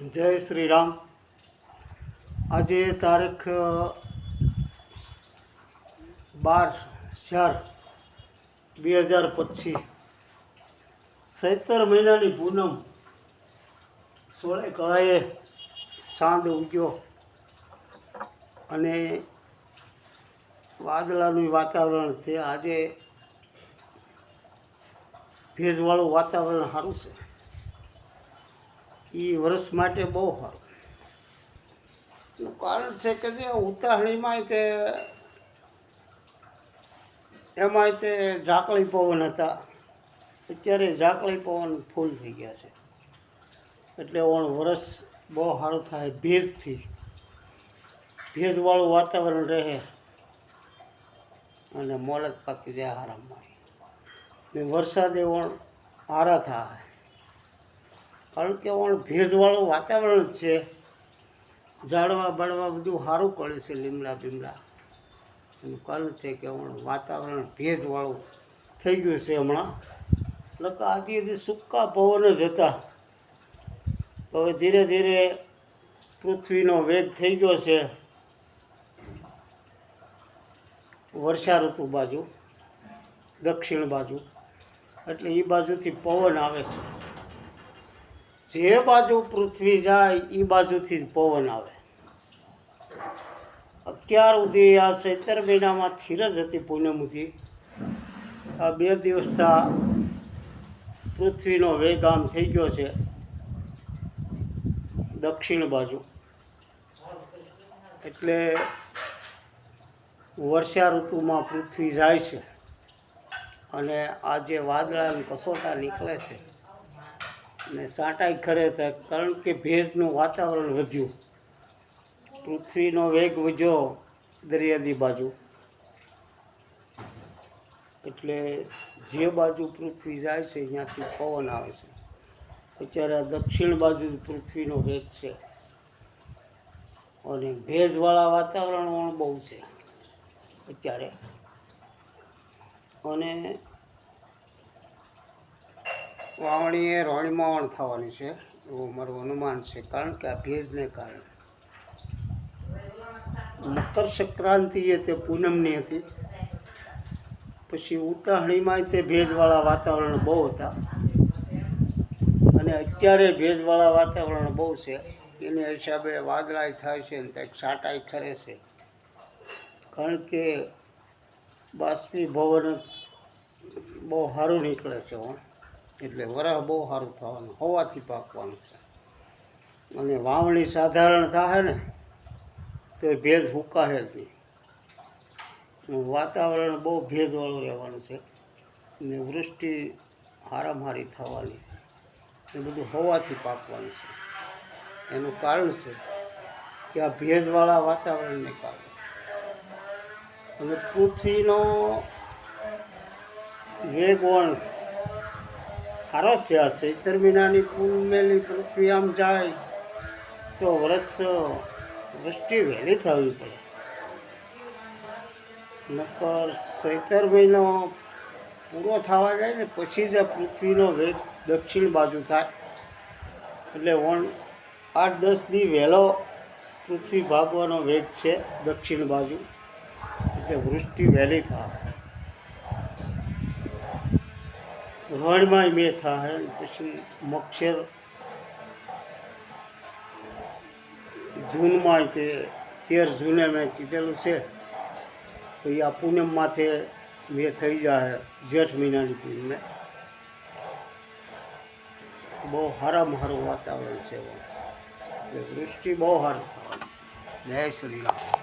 જય શ્રી રામ આજે તારીખ બાર ચાર બે હજાર પચીસ. સત્તર મહિનાની પૂનમ સોળે કળાએ સાંજ ઉગ્યો અને વાદળાનું વાતાવરણ છે. આજે ભેજવાળું વાતાવરણ સારું છે. એ વર્ષ માટે બહુ સારું. કારણ છે કે જે ઉત્તરાયણીમાં તે, એમાંય તે ઝાકળી પવન હતા. અત્યારે ઝાકળી પવન ફૂલ થઈ ગયા છે. એટલે ઓણ વરસ બહુ સારું થાય ભેજથી. ભેજવાળું વાતાવરણ રહે અને મોલક પાકી જાય આરામમાં. ને વરસાદે ઓણ હારા થાય. કારણ કે ઓણ ભેજવાળું વાતાવરણ છે. ઝાડવા બાળવા બધું સારું પડે છે લીમડા બીમડા. એનું કારણ છે કે હમણાં વાતાવરણ ભેજવાળું થઈ ગયું છે હમણાં. નકર આદિ સૂકા પવન જ હતા. હવે ધીરે ધીરે પૃથ્વીનો વેગ થઈ ગયો છે. વર્ષા ઋતુ બાજુ, દક્ષિણ બાજુ. એટલે એ બાજુથી પવન આવે છે. જે બાજુ પૃથ્વી જાય એ બાજુથી જ પવન આવે. અત્યાર સુધી આ સત્તર મહિનામાં થીરજ હતી પૂનમ સુધી આ બે દિવસના પૃથ્વીનો વેગ આમ થઈ ગયો છે, દક્ષિણ બાજુ. એટલે વર્ષા ઋતુમાં પૃથ્વી જાય છે. અને આ જે વાદળા કસોટા નીકળે છે. ને સાંટાઈ ખરે છે, કારણ કે ભેજનું વાતાવરણ વધ્યું. પૃથ્વીનો વેગ વધ્યો દરિયાની બાજુ. એટલે જે બાજુ પૃથ્વી જાય છે, ત્યાંથી પવન આવે છે. અત્યારે દક્ષિણ બાજુ પૃથ્વીનો વેગ છે. અને ભેજવાળા વાતાવરણ પણ બહુ છે અત્યારે. અને વાવણી એ રોણીમાં વણ થવાની છે, એવું મારું અનુમાન છે, કારણ કે આ ભેજને કારણે. મકર સંક્રાંતિ એ તે પૂનમની હતી. પછી ઉત્તરાયણીમાં તે ભેજવાળા વાતાવરણ બહુ હતા. અને અત્યારે ભેજવાળા વાતાવરણ બહુ છે. એને હિસાબે વાદળાય થાય છે ને ત્યાં સાટાઈ ખરે છે. કારણ કે બાષ્પીભવન બહુ સારું નીકળે છે, હો. એટલે વરહ બહુ સારું થવાનું, હોવાથી પાકવાનું છે. અને વાવણી સાધારણ થાય ને, તો એ ભેજ હુકાશે જ નહીં. વાતાવરણ બહુ ભેજવાળું રહેવાનું છે. ને વૃષ્ટિ હારામારી થવાની. એ બધું હોવાથી પાકવાનું છે. એનું કારણ છે કે આ ભેજવાળા વાતાવરણને કારણે. અને પૃથ્વીનો વેગવણ સારો છે આ ચૈતર મહિનાની પૂનમેલી પૃથ્વી આમ જાય. તો વર્ષ વૃષ્ટિ વહેલી થવી પડે. નકર ચૈતર મહિનો પૂરો થવા જાય ને, પછી જ પૃથ્વીનો વેગ દક્ષિણ બાજુ થાય. એટલે વણ આઠ, દસ દી વહેલો પૃથ્વી ભાગવાનો વેગ છે દક્ષિણ બાજુ. એટલે વૃષ્ટિ વહેલી થાય. રણમાંય મેં થાય પછી મક્ષર જૂનમાં તે તેર જૂને મેં કીધેલું છે. તો એ આ માથે મેં થઈ જાય જેઠ મહિનાની પૂનમે બહુ સારામાં સારું વાતાવરણ છે વૃષ્ટિ બહુ સારું જય શ્રી રામ.